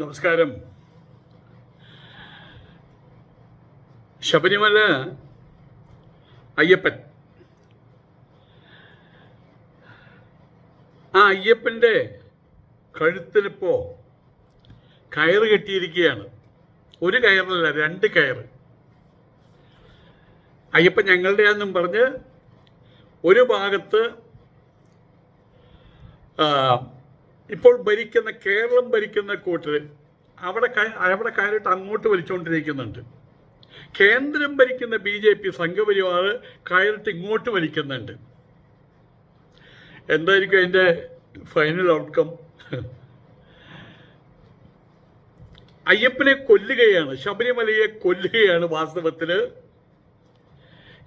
നമസ്കാരം. ശബരിമല അയ്യപ്പൻ. ആ അയ്യപ്പന്റെ കഴുത്തിലിപ്പോ കയറ് കെട്ടിയിരിക്കുകയാണ്. ഒരു കയറിലല്ല രണ്ട് കയറ്. അയ്യപ്പൻ ഞങ്ങളുടെയാണെന്നും പറഞ്ഞ് ഒരു ഭാഗത്ത് ഇപ്പോൾ ഭരിക്കുന്ന കേരളം ഭരിക്കുന്ന കൂട്ടർ അവിടെ അവിടെ കയറിട്ട് അങ്ങോട്ട് വലിച്ചുകൊണ്ടിരിക്കുന്നുണ്ട് കേന്ദ്രം ഭരിക്കുന്ന ബി ജെ പി സംഘപരിവാർ കയറിട്ട് ഇങ്ങോട്ട് വലിക്കുന്നുണ്ട്. എന്തായിരിക്കും അതിന്റെ ഫൈനൽ ഔട്ട്കം അയ്യപ്പനെ കൊല്ലുകയാണ് ശബരിമലയെ കൊല്ലുകയാണ് വാസ്തവത്തിൽ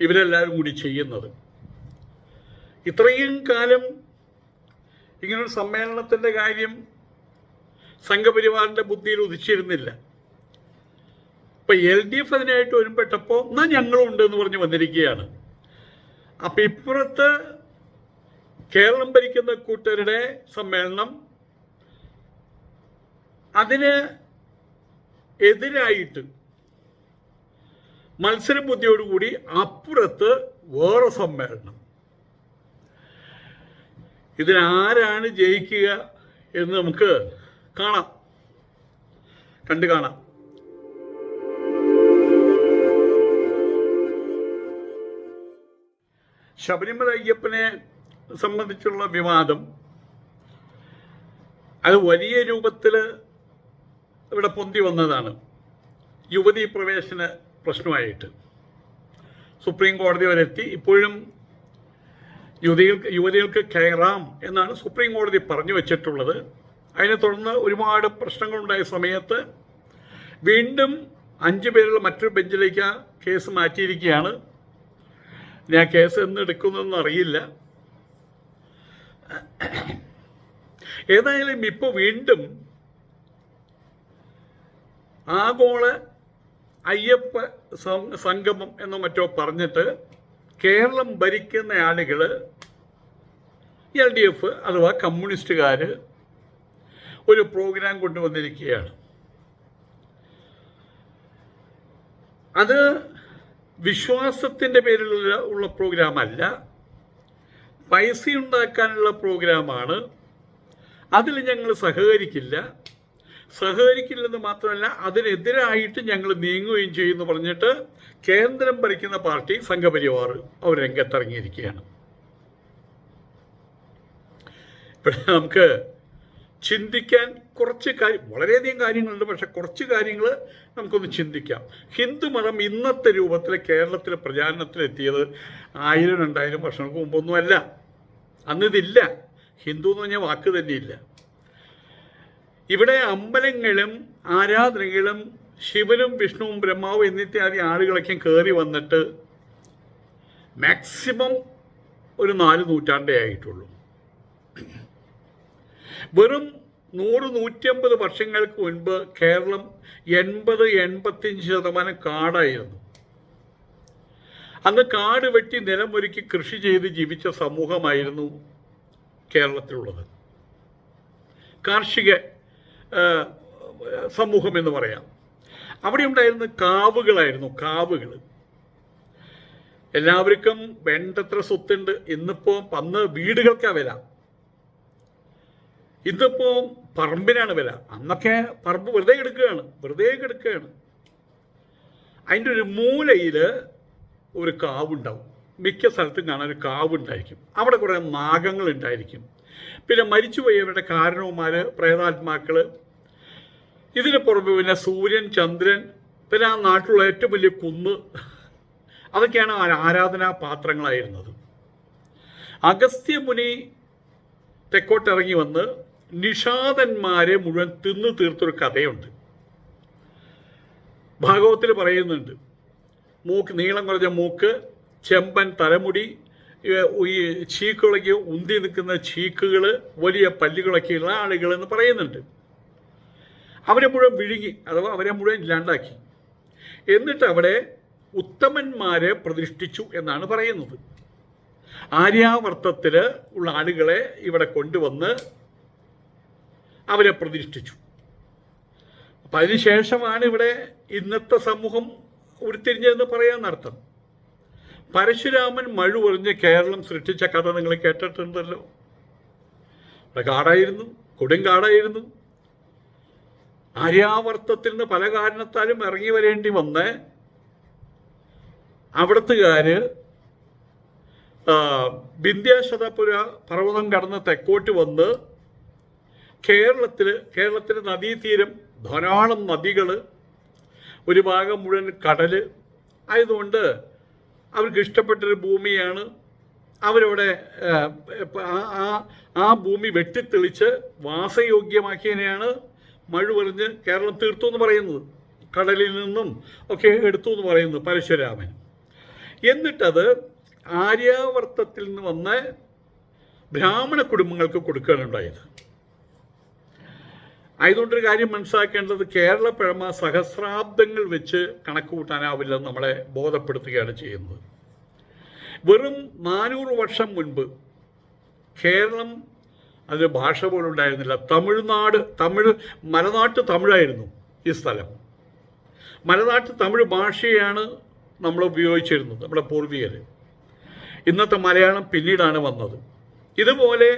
ഇവരെല്ലാവരും കൂടി ചെയ്യുന്നത്. ഇത്രയും കാലം ഇങ്ങനൊരു സമ്മേളനത്തിന്റെ കാര്യം സംഘപരിവാറിന്റെ ബുദ്ധിയിൽ ഉദിച്ചിരുന്നില്ല. ഇപ്പം എൽ ഡി എഫ് അതിനായിട്ട് ഒരുപ്പെട്ടപ്പോൾ എന്നാൽ ഞങ്ങളും ഉണ്ട് എന്ന് പറഞ്ഞ് വന്നിരിക്കുകയാണ്. അപ്പം ഇപ്പുറത്ത് കേരളം ഭരിക്കുന്ന കൂട്ടരുടെ സമ്മേളനം അതിന് എതിരായിട്ട് മത്സരബുദ്ധിയോടുകൂടി അപ്പുറത്ത് വേറെ സമ്മേളനം. ഇതിലാരാണ് ജയിക്കുക എന്ന് നമുക്ക് കാണാം. കണ്ടു കാണാം. ശബരിമല അയ്യപ്പനെ സംബന്ധിച്ചുള്ള വിവാദം അത് വലിയ രൂപത്തിൽ ഇവിടെ പൊന്തി വന്നതാണ്. യുവതി പ്രവേശന പ്രശ്നമായിട്ട്. സുപ്രീം കോടതി വരെ എത്തി ഇപ്പോഴും യുവതികൾക്ക് യുവതികൾക്ക് കയറാം എന്നാണ് സുപ്രീം കോടതി പറഞ്ഞു വെച്ചിട്ടുള്ളത്. അതിനെ തുടർന്ന് ഒരുപാട് പ്രശ്നങ്ങളുണ്ടായ സമയത്ത് വീണ്ടും അഞ്ച് പേരുള്ള മറ്റൊരു ബെഞ്ചിലേക്ക് ആ കേസ് മാറ്റിയിരിക്കുകയാണ്. ഇനി ആ കേസ് എന്ന് എടുക്കുന്നതെന്ന് അറിയില്ല. ഏതായാലും ഇപ്പോൾ വീണ്ടും ആഗോള അയ്യപ്പ സംഗമം എന്നോ മറ്റോ പറഞ്ഞിട്ട് കേരളം ഭരിക്കുന്ന ആളുകൾ എൽ ഡി എഫ് അഥവാ കമ്മ്യൂണിസ്റ്റുകാർ ഒരു പ്രോഗ്രാം കൊണ്ടുവന്നിരിക്കുകയാണ്. അത് വിശ്വാസത്തിന്റെ പേരിൽ ഉള്ള പ്രോഗ്രാം അല്ല പൈസ ഉണ്ടാക്കാനുള്ള പ്രോഗ്രാമാണ്. അതിൽ ഞങ്ങൾ സഹകരിക്കില്ല. സഹകരിക്കില്ലെന്ന് മാത്രമല്ല അതിനെതിരായിട്ട് ഞങ്ങൾ നീങ്ങുകയും ചെയ്യുമെന്ന് പറഞ്ഞിട്ട് കേന്ദ്രം ഭരിക്കുന്ന പാർട്ടി സംഘപരിവാർ അവർ രംഗത്തിറങ്ങിയിരിക്കുകയാണ്. ഇവിടെ നമുക്ക് ചിന്തിക്കാൻ കുറച്ച് കാര്യം വളരെയധികം കാര്യങ്ങളുണ്ട് പക്ഷെ കുറച്ച് കാര്യങ്ങൾ നമുക്കൊന്ന് ചിന്തിക്കാം. ഹിന്ദു മതം ഇന്നത്തെ രൂപത്തിൽ കേരളത്തിലെ പ്രചാരണത്തിലെത്തിയത് ആയിരം രണ്ടായിരം വർഷങ്ങൾക്ക് മുമ്പൊന്നുമല്ല അന്നിതില്ല. ഹിന്ദു എന്ന് പറഞ്ഞ വാക്ക് തന്നെയില്ല. ഇവിടെ അമ്പലങ്ങളും ആരാധനകളും ശിവനും വിഷ്ണുവും ബ്രഹ്മാവും എന്നിത്യാദി ആളുകളൊക്കെ കയറി വന്നിട്ട് മാക്സിമം ഒരു നാല് നൂറ്റാണ്ടേ ആയിട്ടുള്ളൂ. വെറും നൂറ് നൂറ്റമ്പത് വർഷങ്ങൾക്ക് മുൻപ് കേരളം എൺപത് എൺപത്തിയഞ്ച് ശതമാനം കാടായിരുന്നു. അന്ന് കാട് വെട്ടി നിലമൊരുക്കി കൃഷി ചെയ്ത് ജീവിച്ച സമൂഹമായിരുന്നു കേരളത്തിലുള്ളത്. കാർഷിക സമൂഹം എന്ന് പറയാം. അവിടെ ഉണ്ടായിരുന്ന കാവുകളായിരുന്നു കാവുകൾ എല്ലാവർക്കും വേണ്ടത്ര സ്വത്തുണ്ട്. ഇന്നിപ്പോൾ അന്ന് വീടുകൾക്കാ വില. ഇന്നിപ്പോ പറമ്പിനാണ് വില. അന്നൊക്കെ പറമ്പ് വെറുതെ എടുക്കുകയാണ്. വെറുതെ എടുക്കുകയാണ് അതിന്റെ ഒരു മൂലയിൽ ഒരു കാവുണ്ടാവും. മിക്ക സ്ഥലത്തും കാണാൻ ഒരു കാവുണ്ടായിരിക്കും. അവിടെ കുറേ നാഗങ്ങൾ ഉണ്ടായിരിക്കും. പിന്നെ മരിച്ചുപോയവരുടെ കാരണവന്മാർ പ്രേതാത്മാക്കൾ ഇതിന് പുറമെ പിന്നെ സൂര്യൻ ചന്ദ്രൻ പിന്നെ ആ നാട്ടിലുള്ള ഏറ്റവും വലിയ കുന്ന്. അതൊക്കെയാണ് ആരാധനാ പാത്രങ്ങളായിരുന്നത്. അഗസ്ത്യമുനി തെക്കോട്ടിറങ്ങി വന്ന് നിഷാദന്മാരെ മുഴുവൻ തിന്നു തീർത്തൊരു കഥയുണ്ട്. ഭാഗവത്തിൽ പറയുന്നുണ്ട് മൂക്ക് നീളം കുറഞ്ഞ മൂക്ക് ചെമ്പൻ തലമുടി ഈ ചീക്കുകളൊക്കെ ഉന്തി നിൽക്കുന്ന ചീക്കുകൾ വലിയ പല്ലുകളൊക്കെയുള്ള ആളുകൾ എന്ന് പറയുന്നുണ്ട്. അവരെ മുഴുവൻ വിഴുങ്ങി അഥവാ അവരെ മുഴുവൻ ഇല്ലാണ്ടാക്കി. എന്നിട്ട് അവിടെ ഉത്തമന്മാരെ പ്രതിഷ്ഠിച്ചു എന്നാണ് പറയുന്നത്. ആര്യാവർത്തത്തിൽ ഉള്ള ആളുകളെ ഇവിടെ കൊണ്ടുവന്ന് അവരെ പ്രതിഷ്ഠിച്ചു. അപ്പം അതിനുശേഷമാണ് ഇവിടെ ഇന്നത്തെ സമൂഹം ഉരുത്തിരിഞ്ഞതെന്ന് പറയാന്നർത്ഥം പരശുരാമൻ മഴ ഒറിഞ്ഞ് കേരളം സൃഷ്ടിച്ച കഥ നിങ്ങൾ കേട്ടിട്ടുണ്ടല്ലോ. ഇവിടെ കാടായിരുന്നു കൊടുങ്കാടായിരുന്നു ആര്യാവർത്തത്തിൽ നിന്ന് പല കാരണത്താലും ഇറങ്ങി വരേണ്ടി വന്ന് അവിടത്തുകാര് ആ, വിന്ധ്യാശതപുര പർവതം കടന്ന് തെക്കോട്ട് വന്ന് കേരളത്തിൽ കേരളത്തിന്റെ നദീതീരം ധാരാളം നദികൾ ഒരു ഭാഗം മുഴുവൻ കടൽ ആയതുകൊണ്ട് അവർക്ക് ഇഷ്ടപ്പെട്ടൊരു ഭൂമിയാണ്. അവരവിടെ ആ, ആ- ഭൂമി വെട്ടിത്തെളിച്ച് വാസയോഗ്യമാക്കിയതിനെയാണ് മഴ പറഞ്ഞ് കേരളം തീർത്തു എന്ന് പറയുന്നത്. കടലിൽ നിന്നും ഒക്കെ എടുത്തു എന്ന് പറയുന്നു പരശുരാമൻ. എന്നിട്ടത് ആര്യാവർത്തത്തിൽ നിന്ന് വന്ന് ബ്രാഹ്മണ കുടുംബങ്ങൾക്ക് കൊടുക്കുകയാണ് ഉണ്ടായത്. ആയതുകൊണ്ടൊരു കാര്യം മനസ്സിലാക്കേണ്ടത് കേരള പഴമ സഹസ്രാബ്ദങ്ങൾ വെച്ച് കണക്ക് കൂട്ടാനാവില്ലെന്ന് നമ്മളെ ബോധപ്പെടുത്തുകയാണ് ചെയ്യുന്നത്. വെറും നാനൂറ് വർഷം മുൻപ് കേരളം അതിന് ഭാഷ പോലും ഉണ്ടായിരുന്നില്ല. തമിഴ്നാട് തമിഴ് മലനാട്ട് തമിഴായിരുന്നു ഈ സ്ഥലം. മലനാട്ട് തമിഴ് ഭാഷയാണ് നമ്മൾ ഉപയോഗിച്ചിരുന്നത് നമ്മുടെ പൂർവികർ ഇന്നത്തെ മലയാളം പിന്നീടാണ് വന്നത്. ഇതുപോലെ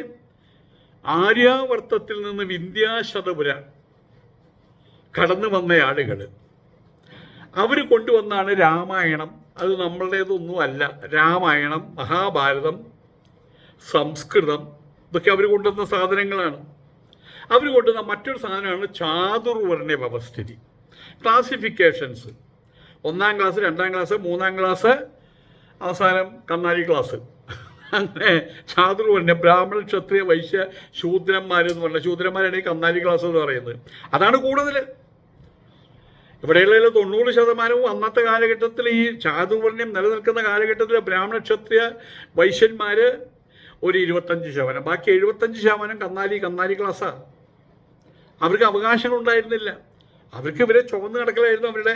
ആര്യാവർത്തത്തിൽ നിന്ന് വിന്ധ്യാശതപുര കടന്നു വന്ന ആളുകൾ. അവർ കൊണ്ടുവന്നാണ് രാമായണം. അത് നമ്മളുടേതൊന്നും അല്ല രാമായണം മഹാഭാരതം സംസ്കൃതം ഇതൊക്കെ അവർ കൊണ്ടുവന്ന സാധനങ്ങളാണ്. അവർ കൊണ്ടുവന്ന മറ്റൊരു സാധനമാണ് ചാതുർവർണ വ്യവസ്ഥിതി. ക്ലാസിഫിക്കേഷൻസ് ഒന്നാം ക്ലാസ് രണ്ടാം ക്ലാസ് മൂന്നാം ക്ലാസ് അവസാനം കന്നാലി ക്ലാസ് അങ്ങനെ ചാതുർവർണ ബ്രാഹ്മണ ക്ഷത്രിയ വൈശ്യ ശൂദ്രന്മാർ എന്ന് പറഞ്ഞ ശൂദ്രന്മാരാണ് ഈ കന്നാലി ക്ലാസ് എന്ന് പറയുന്നത്. അതാണ് കൂടുതൽ ഇവിടെയുള്ള തൊണ്ണൂറ് ശതമാനവും അന്നത്തെ കാലഘട്ടത്തിൽ ഈ ചാതുർവർണ്യം നിലനിൽക്കുന്ന കാലഘട്ടത്തിൽ ബ്രാഹ്മണ ക്ഷത്രിയ വൈശ്യന്മാർ ഒരു ഇരുപത്തഞ്ച് ശതമാനം. ബാക്കി എഴുപത്തഞ്ച് ശതമാനം കന്നാലി കന്നാലി ക്ലാസ്സാണ് അവർക്ക് അവകാശങ്ങൾ ഉണ്ടായിരുന്നില്ല. അവർക്ക് ഇവരെ ചുവന്ന് കിടക്കലായിരുന്നു അവരുടെ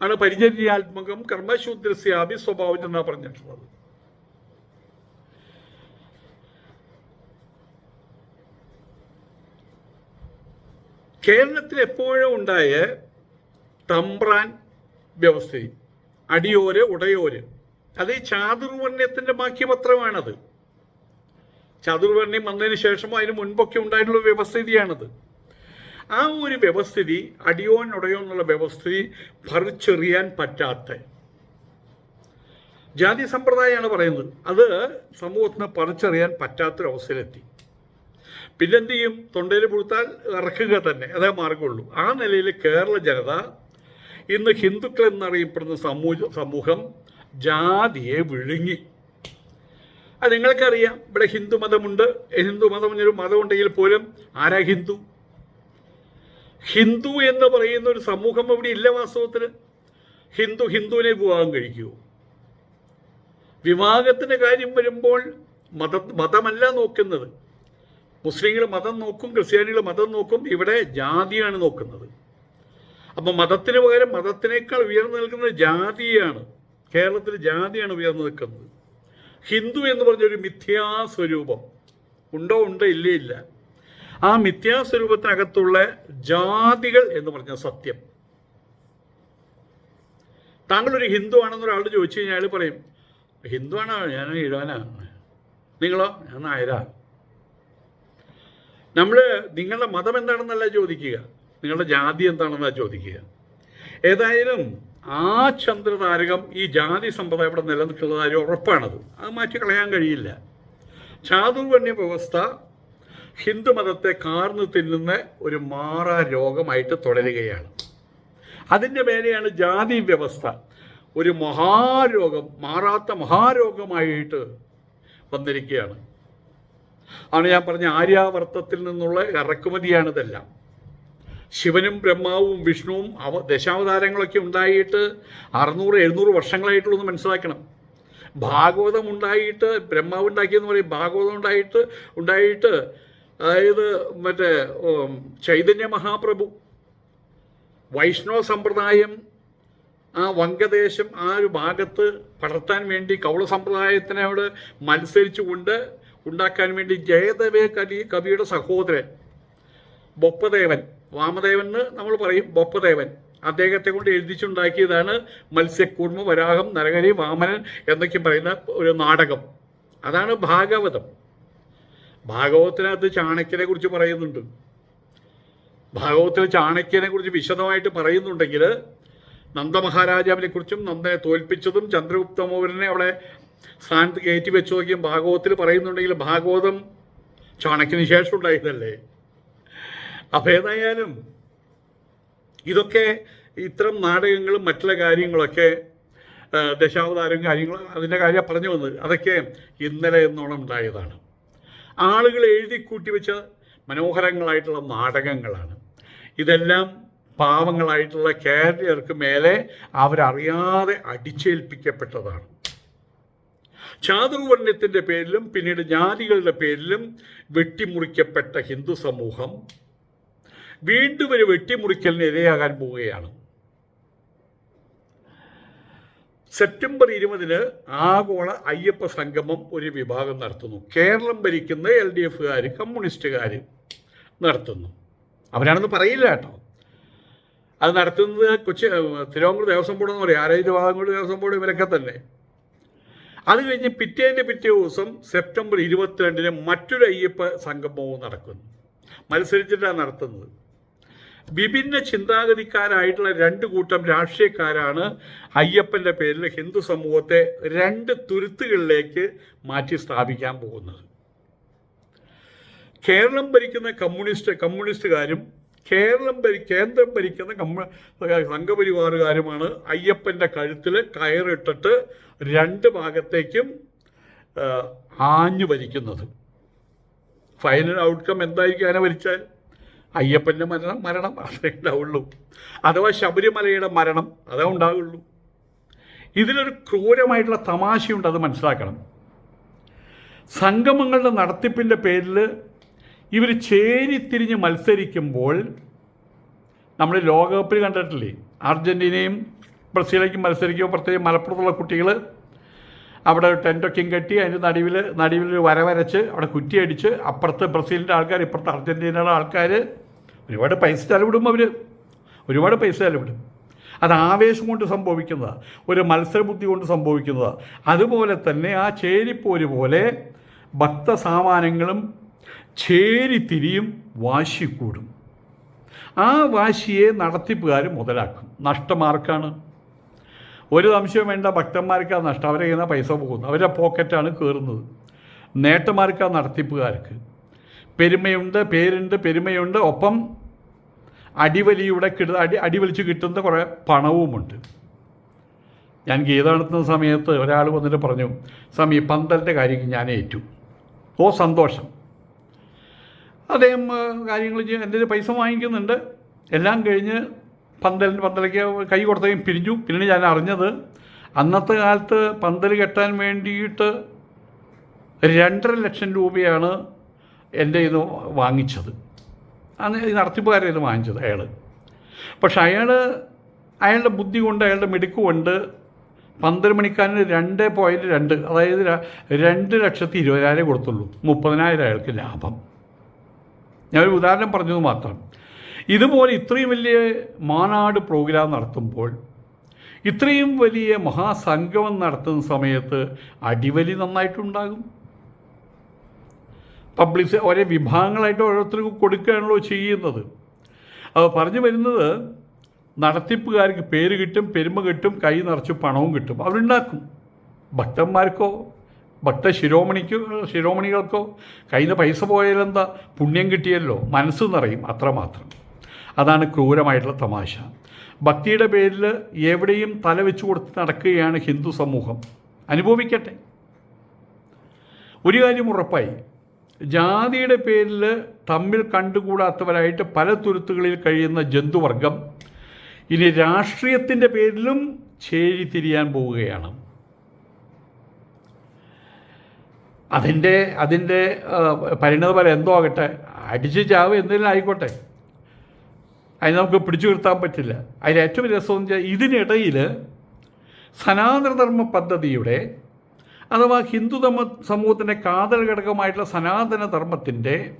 ആണ് പരിചര്യാത്മകം കർമ്മശൂദ്രസ്യാഭി സ്വഭാവം എന്നാണ് പറഞ്ഞിട്ടുള്ളത്. കേരളത്തിൽ എപ്പോഴും ഉണ്ടായ തമ്പ്രാൻ വ്യവസ്ഥയും അടിയോര് ഉടയോര്. അത് ഈ ചാതുർവർണ്യത്തിന്റെ ബാക്കി പത്രമാണത് ചാതുർവർണ്യം വന്നതിന് ശേഷമോ അതിന് മുൻപൊക്കെ ഉണ്ടായിട്ടുള്ള വ്യവസ്ഥിതിയാണത്. ആ ഒരു വ്യവസ്ഥിതി അടിയോൻ ഉടയോ എന്നുള്ള വ്യവസ്ഥിതി പറിച്ചെറിയാൻ പറ്റാത്ത ജാതി സമ്പ്രദായമാണ് പറയുന്നത്. അത് സമൂഹത്തിന് പറിച്ചെറിയാൻ പറ്റാത്തൊരവസ്ഥയിലെത്തി. പിന്നെന്ത് ചെയ്യും തൊണ്ടയിൽ പുഴുത്താൽ ഇറക്കുക തന്നെ. അതേ മാർഗമുള്ളൂ. ആ നിലയിൽ കേരള ജനത ഇന്ന് ഹിന്ദുക്കൾ എന്നറിയപ്പെടുന്ന സമൂഹ സമൂഹം ജാതിയെ വിഴുങ്ങി. അത് നിങ്ങൾക്കറിയാം. ഇവിടെ ഹിന്ദു മതമുണ്ട്. ഹിന്ദു മതം എന്നൊരു മതമുണ്ടെങ്കിൽ പോലും ആരാ ഹിന്ദു? ഹിന്ദു എന്ന് പറയുന്ന ഒരു സമൂഹം ഇവിടെ ഇല്ല വാസ്തവത്തിൽ ഹിന്ദു ഹിന്ദുവിനെ വിവാഹം കഴിക്കുമോ വിവാഹത്തിന്റെ കാര്യം വരുമ്പോൾ മത മതമല്ല നോക്കുന്നത്. മുസ്ലിങ്ങൾ മതം നോക്കും ക്രിസ്ത്യാനികൾ മതം നോക്കും ഇവിടെ ജാതിയാണ് നോക്കുന്നത്. അപ്പം മതത്തിന് പകരം മതത്തിനേക്കാൾ ഉയർന്നു നിൽക്കുന്നത് ജാതിയാണ് കേരളത്തിൽ ജാതിയാണ് ഉയർന്നു നിൽക്കുന്നത്. ഹിന്ദു എന്ന് പറഞ്ഞൊരു മിഥ്യാസ്വരൂപം ഉണ്ടോ ഉണ്ടോ ഇല്ലേ ഇല്ല. ആ മിഥ്യാസ്വരൂപത്തിനകത്തുള്ള ജാതികൾ എന്ന് പറഞ്ഞ സത്യം. താങ്കൾ ഒരു ഹിന്ദു ആണെന്ന് ഒരാൾ ചോദിച്ചു കഴിഞ്ഞാൽ പറയും ഹിന്ദു ആണോ? ഞാൻ ഇഴവനാണ് നിങ്ങളോ? ഞാൻ നായരാ നമ്മൾ നിങ്ങളുടെ മതം എന്താണെന്നല്ല ചോദിക്കുക. നിങ്ങളുടെ ജാതി എന്താണെന്നാ ചോദിക്കുക. ഏതായാലും ആ ചന്ദ്രതാരകം ഈ ജാതി സമ്പ്രദായം ഇവിടെ നിലനിൽക്കുന്ന കാര്യം ഉറപ്പാണത്. അത് മാറ്റി കളയാൻ കഴിയില്ല. ചാതുർവണ്യ വ്യവസ്ഥ ഹിന്ദുമതത്തെ കാർന്നു തിന്നുന്ന ഒരു മാറാ രോഗമായിട്ട് തുടരുകയാണ്. അതിന്റെ മേലെയാണ് ജാതി വ്യവസ്ഥ. ഒരു മഹാരോഗം മാറാത്ത മഹാരോഗമായിട്ട് വന്നിരിക്കുകയാണ്. ആണ് ഞാൻ പറഞ്ഞ ആര്യാവർത്തത്തിൽ നിന്നുള്ള ഇറക്കുമതിയാണിതെല്ലാം ശിവനും ബ്രഹ്മാവും വിഷ്ണുവും അവ ദശാവതാരങ്ങളൊക്കെ ഉണ്ടായിട്ട് അറുന്നൂറ് എഴുന്നൂറ് വർഷങ്ങളായിട്ടുള്ളൂ മനസ്സിലാക്കണം. ഭാഗവതം ഉണ്ടായിട്ട് ബ്രഹ്മാവ് ഉണ്ടാക്കിയെന്ന് പറയും. ഭാഗവതം ഉണ്ടായിട്ട് ഉണ്ടായിട്ട് അതായത് മറ്റേ ചൈതന്യ മഹാപ്രഭു വൈഷ്ണവ സമ്പ്രദായം ആ വങ്കദേശം ആ ഒരു ഭാഗത്ത് പടർത്താൻ വേണ്ടി കൗള സമ്പ്രദായത്തിനോട് മത്സരിച്ചുകൊണ്ട് ഉണ്ടാക്കാൻ വേണ്ടി ജയദേവേ കലി കവിയുടെ സഹോദരൻ ബൊപ്പദേവൻ. വാമദേവൻ എന്ന് നമ്മൾ പറയും ബൊപ്പദേവൻ. അദ്ദേഹത്തെ കൊണ്ട് എഴുതിച്ചുണ്ടാക്കിയതാണ് മത്സ്യക്കൂർമ്മ വരാഹം നരകരി വാമനൻ എന്നൊക്കെ പറയുന്ന ഒരു നാടകം. അതാണ് ഭാഗവതം. ഭാഗവതത്തിനകത്ത് ചാണക്യനെ കുറിച്ച് പറയുന്നുണ്ട്. ഭാഗവതത്തിൽ ചാണക്യനെ കുറിച്ച് വിശദമായിട്ട് പറയുന്നുണ്ടെങ്കിൽ നന്ദമഹാരാജാവിനെ കുറിച്ചും നന്ദനെ തോൽപ്പിച്ചതും ചന്ദ്രഗുപ്ത മോഹനെ അവിടെ സ്ഥാനത്ത് കയറ്റി വെച്ച് നോക്കിയും പറയുന്നുണ്ടെങ്കിൽ ഭാഗവതം ചാണക്യന് ശേഷം ഉണ്ടായതല്ലേ അപ്പം ഏതായാലും ഇതൊക്കെ ഇത്തരം നാടകങ്ങളും മറ്റുള്ള കാര്യങ്ങളൊക്കെ ദശാവതാരവും ദശാവതാരം കാര്യങ്ങൾ അതിന്റെ കാര്യം പറഞ്ഞു വന്നത്. അതൊക്കെ ഇന്നലെ എന്നോണം ഉണ്ടായതാണ്. ആളുകൾ എഴുതി കൂട്ടി വെച്ച മനോഹരങ്ങളായിട്ടുള്ള നാടകങ്ങളാണ്. ഇതെല്ലാം പാവങ്ങളായിട്ടുള്ള കേരളീയർക്ക് മേലെ അവരറിയാതെ അടിച്ചേൽപ്പിക്കപ്പെട്ടതാണ്. ചാതുർവർണയത്തിന്റെ പേരിലും പിന്നീട് ജാതികളുടെ പേരിലും വെട്ടിമുറിക്കപ്പെട്ട ഹിന്ദു സമൂഹം വീണ്ടും ഒരു വെട്ടിമുറിക്കലിന് ഇരയാകാൻ പോവുകയാണ്. സെപ്റ്റംബർ ഇരുപതിന് ആഗോള അയ്യപ്പ സംഗമം ഒരു വിഭാഗം നടത്തുന്നു. കേരളം ഭരിക്കുന്ന എൽ ഡി എഫുകാർ കമ്മ്യൂണിസ്റ്റുകാർ നടത്തുന്നു. അവരാണെന്ന് പറയില്ല കേട്ടോ. അത് നടത്തുന്നത് കൊച്ചി തിരുവനന്തപുരം ദേവസ്വം ബോർഡ് എന്ന് പറയും. ആരോഗ്യ വിഭാഗങ്ങളുടെ ദേവസ്വം ബോർഡ് ഇവരൊക്കെ തന്നെ. അത് കഴിഞ്ഞ് പിറ്റേന്റെ പിറ്റേ ദിവസം സെപ്റ്റംബർ ഇരുപത്തിരണ്ടിന് മറ്റൊരു അയ്യപ്പ സംഗമവും നടക്കുന്നു. മത്സരിച്ചിട്ടാണ് നടത്തുന്നത്. വിഭിന്ന ചിന്താഗതിക്കാരായിട്ടുള്ള രണ്ട് കൂട്ടം രാഷ്ട്രീയക്കാരാണ് അയ്യപ്പന്റെ പേരിൽ ഹിന്ദു സമൂഹത്തെ രണ്ട് തുരുത്തുകളിലേക്ക് മാറ്റി സ്ഥാപിക്കാൻ പോകുന്നത്. കേരളം ഭരിക്കുന്ന കമ്മ്യൂണിസ്റ്റ് കമ്മ്യൂണിസ്റ്റുകാരും കേരളം ഭരി കേന്ദ്രം ഭരിക്കുന്ന കമ്മ സംഘപരിവാറുകാരുമാണ് അയ്യപ്പന്റെ കഴുത്തിൽ കയറിട്ടിട്ട് രണ്ട് ഭാഗത്തേക്കും ആഞ്ഞു ഭരിക്കുന്നത് ഫൈനൽ ഔട്ട്കം എന്തായിരിക്കും അങ്ങനെ ഭരിച്ചാൽ? അയ്യപ്പന്റെ മരണം മരണം അതേ ഉണ്ടാവുള്ളൂ. അഥവാ ശബരിമലയുടെ മരണം അതേ ഉണ്ടാവുള്ളൂ. ഇതിലൊരു ക്രൂരമായിട്ടുള്ള തമാശയുണ്ട് അത് മനസ്സിലാക്കണം. സംഗമങ്ങളുടെ നടത്തിപ്പിന്റെ പേരിൽ ഇവർ ചേരിത്തിരിഞ്ഞ് മത്സരിക്കുമ്പോൾ നമ്മൾ ലോകകപ്പിൽ കണ്ടിട്ടില്ലേ? അർജന്റീനയും ബ്രസീലേക്കും മത്സരിക്കുമ്പോൾ പ്രത്യേകം മലപ്പുറത്തുള്ള കുട്ടികൾ അവിടെ ടെന്റൊക്കെയും ടെന്റൊക്കെ കെട്ടി അതിന്റെ നടുവിൽ നടുവിൽ വരവരച്ച് വര വരച്ച് അവിടെ കുറ്റിയടിച്ച് അപ്പുറത്ത് ബ്രസീലിന്റെ ആൾക്കാർ ഇപ്പുറത്ത് അർജന്റീനയുടെ ആൾക്കാർ ഒരുപാട് പൈസ ചെലവിടും അവർ ഒരുപാട് പൈസ ചെലവിടും. അത് ആവേശം കൊണ്ട് സംഭവിക്കുന്നതാണ് ഒരു മത്സരബുദ്ധി കൊണ്ട് സംഭവിക്കുന്നതാണ് അതുപോലെ തന്നെ ആ ചേരിപ്പോര് പോലെ ഭക്തസാമാനങ്ങളും ചേരിത്തിരിയും കൂടും. ആ വാശിയെ നടത്തിപ്പുകാർ മുതലാക്കും. നഷ്ടമാർക്കാണ് ഒരു സംശയം വേണ്ട. ഭക്തന്മാർക്ക് ആ നഷ്ടം. അവരെ ചെയ്യുന്ന പൈസ പോകുന്നു. അവരുടെ പോക്കറ്റാണ് കയറുന്നത് നേട്ടമാർക്ക് ആ നടത്തിപ്പുകാർക്ക്. പെരുമയുണ്ട് പേരുണ്ട് പെരുമയുണ്ട്. ഒപ്പം അടിവലിയുടെ കിട അടി അടിവലിച്ച് കിട്ടുന്ന കുറേ പണവുമുണ്ട്. ഞാൻ ഗീത നടത്തുന്ന സമയത്ത് ഒരാൾ വന്നിട്ട് പറഞ്ഞു സ്വാമി പന്തലിന്റെ കാര്യം ഞാൻ ഏറ്റു ഓ സന്തോഷം. അദ്ദേഹം കാര്യങ്ങൾ എന്റെ പൈസ വാങ്ങിക്കുന്നുണ്ട്. എല്ലാം കഴിഞ്ഞ് പന്തലിന് പന്തലേക്ക് കൈ കൊടുത്തതും പിരിഞ്ഞു. പിന്നെ ഞാൻ അറിഞ്ഞത് അന്നത്തെ കാലത്ത് പന്തൽ കെട്ടാൻ വേണ്ടിയിട്ട് രണ്ടര ലക്ഷം രൂപയാണ് എന്റെ ഇത് വാങ്ങിച്ചത്. അന്ന് ഈ നടത്തിപ്പുകാരെ ഇത് വാങ്ങിച്ചത് അയാൾ പക്ഷെ അയാൾ അയാളുടെ ബുദ്ധി കൊണ്ട് അയാളുടെ മിടുക്ക് കൊണ്ട് പന്ത്രണ്ട് മണിക്കാരന് രണ്ട് പോയിന്റ് രണ്ട് അതായത് രണ്ട് ലക്ഷത്തി ഇരുപതിനായിരം കൊടുത്തുള്ളൂ. മുപ്പതിനായിരം അയാൾക്ക് ലാഭം. ഞാനൊരു ഉദാഹരണം പറഞ്ഞത് മാത്രം. ഇതുപോലെ ഇത്രയും വലിയ മാനാട് പ്രോഗ്രാം നടത്തുമ്പോൾ ഇത്രയും വലിയ മഹാസംഗമം നടത്തുന്ന സമയത്ത് അടിവലി നന്നായിട്ടുണ്ടാകും. പബ്ലിസി ഓരോ വിഭാഗങ്ങളായിട്ട് ഓരോരുത്തർക്കും കൊടുക്കുകയാണല്ലോ ചെയ്യുന്നത്. അത് പറഞ്ഞു വരുന്നത് നടത്തിപ്പുകാർക്ക് പേര് കിട്ടും പെരുമ കിട്ടും കൈ നിറച്ച് പണവും കിട്ടും. അവരുണ്ടാക്കും. ഭക്തന്മാർക്കോ ഭക്ത ശിരോമണിക്കോ ശിരോമണികൾക്കോ? കയ്യിൽ നിന്ന് പൈസ പോയാലെന്താ? പുണ്യം കിട്ടിയല്ലോ. മനസ്സ് നിറയും അത്രമാത്രം അതാണ് ക്രൂരമായിട്ടുള്ള തമാശ. ഭക്തിയുടെ പേരിൽ എവിടെയും തല വെച്ച് കൊടുത്ത് നടക്കുകയാണ് ഹിന്ദു സമൂഹം. അനുഭവിക്കട്ടെ. ഒരു കാര്യം ഉറപ്പായി. ജാതിയുടെ പേരിൽ തമ്മിൽ കണ്ടുകൂടാത്തവരായിട്ട് പല തുരുത്തുകളിൽ കഴിയുന്ന ജന്തുവർഗം ഇനി രാഷ്ട്രീയത്തിന്റെ പേരിലും ചേരിതിരിയാൻ പോവുകയാണ്. അതിന്റെ അതിന്റെ പരിണത പോലെ എന്തോ ആകട്ടെ. അടിച്ച് ചാവ് എന്തെങ്കിലും ആയിക്കോട്ടെ. അതിന് നമുക്ക് പിടിച്ചു നിർത്താൻ പറ്റില്ല. അതിൽ ഏറ്റവും രസം വെച്ചാൽ ഇതിനിടയിൽ സനാതനധർമ്മ പദ്ധതിയുടെ അഥവാ ഹിന്ദുധർമ്മ സമൂഹത്തിന്റെ കാതൽ ഘടകമായിട്ടുള്ള സനാതന ധർമ്മത്തിന്റെ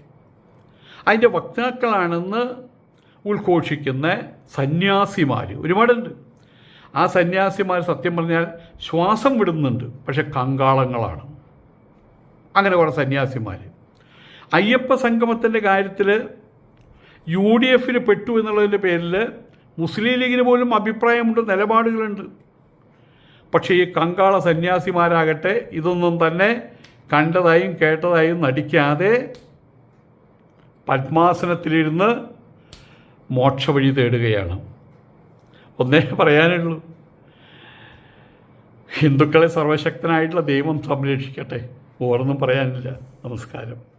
അതിന്റെ വക്താക്കളാണെന്ന് ഉദ്ഘോഷിക്കുന്ന സന്യാസിമാർ ഒരുപാടുണ്ട്. ആ സന്യാസിമാർ സത്യം പറഞ്ഞാൽ ശ്വാസം വിടുന്നുണ്ട്. പക്ഷെ കങ്കാളങ്ങളാണ്. അങ്ങനെ കുറേ സന്യാസിമാർ അയ്യപ്പ സംഗമത്തിന്റെ കാര്യത്തിൽ യു ഡി എഫിന് പെട്ടു എന്നുള്ളതിന്റെ പേരിൽ മുസ്ലിം ലീഗിന് പോലും അഭിപ്രായമുണ്ട് നിലപാടുകളുണ്ട്. പക്ഷേ ഈ കങ്കാള സന്യാസിമാരാകട്ടെ ഇതൊന്നും തന്നെ കണ്ടതായും കേട്ടതായും നടിക്കാതെ പത്മാസനത്തിലിരുന്ന് മോക്ഷവഴി തേടുകയാണ്. ഒന്നേ പറയാനുള്ളൂ. ഹിന്ദുക്കളെ സർവശക്തനായിട്ടുള്ള ദൈവം സംരക്ഷിക്കട്ടെ. വേറൊന്നും പറയാനില്ല. നമസ്കാരം.